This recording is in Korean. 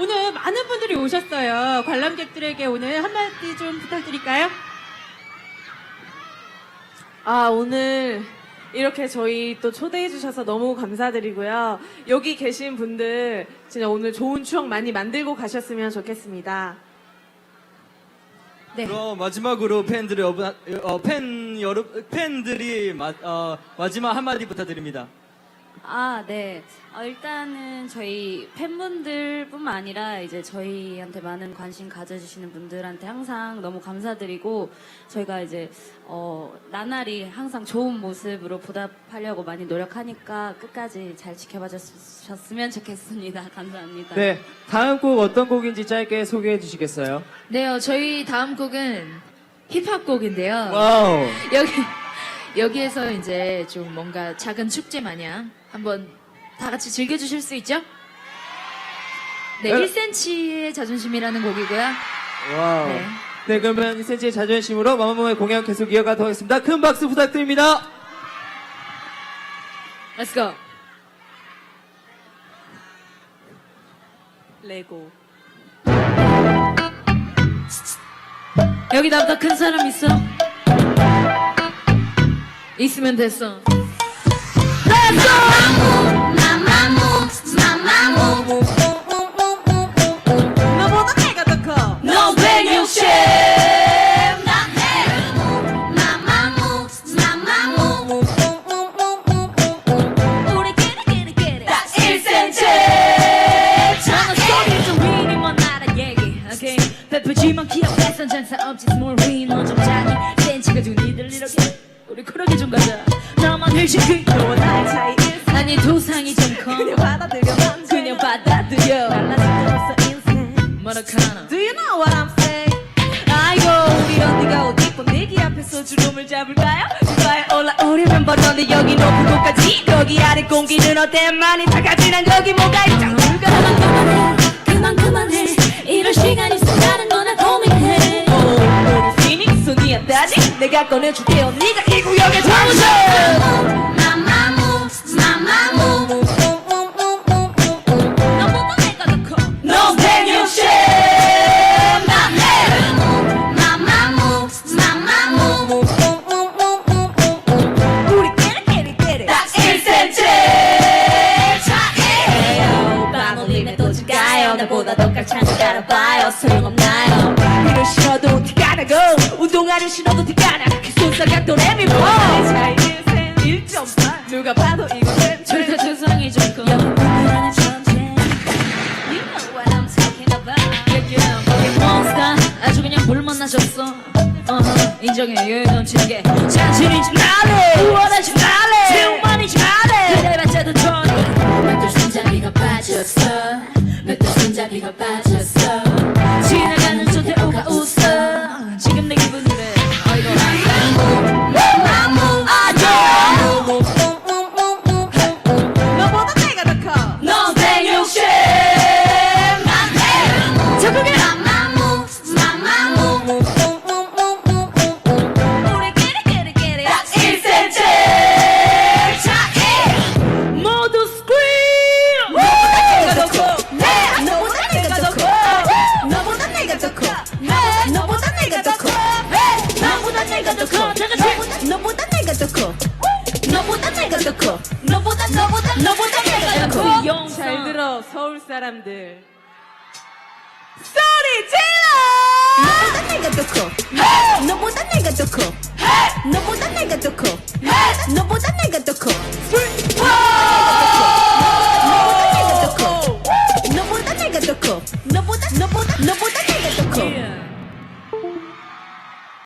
오늘 많은 분들이 오셨어요. 관람객들에게 오늘 한마디 좀 부탁드릴까요? 아, 오늘 이렇게 저희 또 초대해 주셔서 너무 감사드리고요. 여기 계신 분들 진짜 오늘 좋은 추억 많이 만들고 가셨으면 좋겠습니다. 네. 그럼 마지막으로 팬들 여러분, 어, 팬 여러분, 팬들이 마, 어, 마지막 한마디 부탁드립니다. 아, 네. 어, 일단은 저희 팬분들뿐만 아니라 이제 저희한테 많은 관심 가져주시는 분들한테 항상 너무 감사드리고 저희가 이제 어, 나날이 항상 좋은 모습으로 보답하려고 많이 노력하니까 끝까지 잘 지켜봐 주셨으면 좋겠습니다. 감사합니다. 네, 다음 곡 어떤 곡인지 짧게 소개해 주시겠어요? 네요, 저희 다음 곡은 힙합 곡인데요. 와우. 여기, 여기에서 이제 좀 뭔가 작은 축제 마냥 한번 다 같이 즐겨주실 수 있죠? 네, 네. 1cm의 자존심이라는 곡이고요. 와우. 네. 네, 그러면 1cm의 자존심으로 마마무의 공연 계속 이어가도록 하겠습니다. 큰 박수 부탁드립니다. Let's go. 레고. 여기 나보다 큰 사람 있어? 있으면 됐어. 나보다 내가 더 커. 너 160! 우리끼리 끼리 딱 1cm 저는 소리 좀 자니 센치가 두 니들 이렇게 우리 그러게 좀 가자 나만 차이 일생. 아니 도상이 좀 커. 그냥 받아들여 넌 그냥 받아들여. 뭐라카나 Do you know what I'm saying? 아이고 우리 언니가 어디 있고 내기 앞에서 주름을 잡을까요? 주가에 올라오려면 버렸는데 여기 높은 곳까지. 여기 아래 공기는 어때? 많이 다가지난 거기 뭐가 있잖아 그만 그만해 그만 그만해. 이럴 시간 있어 다른 거나 고민해. 오, 우리 피닉 손이었다지 내가 꺼내줄게. 언니가 이 구역에 마 지가요. 나보다 더 깔창을 깔아봐요. 소용없나요? 이를 신어도 티가 나고 운동화를 신어도 티가 나그 손사각 도 레미보 차이 1생 1.8 누가 봐도 이것은 절대 세상이 아주 그냥 물 만나셨어. 어허. 인정해. 여유 넘치게. 잔신이지 말래 손잡이가 빠졌어. 지나가는 소태오가 웃어 너보다 너보다 내가 더 잘 들어 서울 사람들. 소리 질러! 너보다 내가 더 커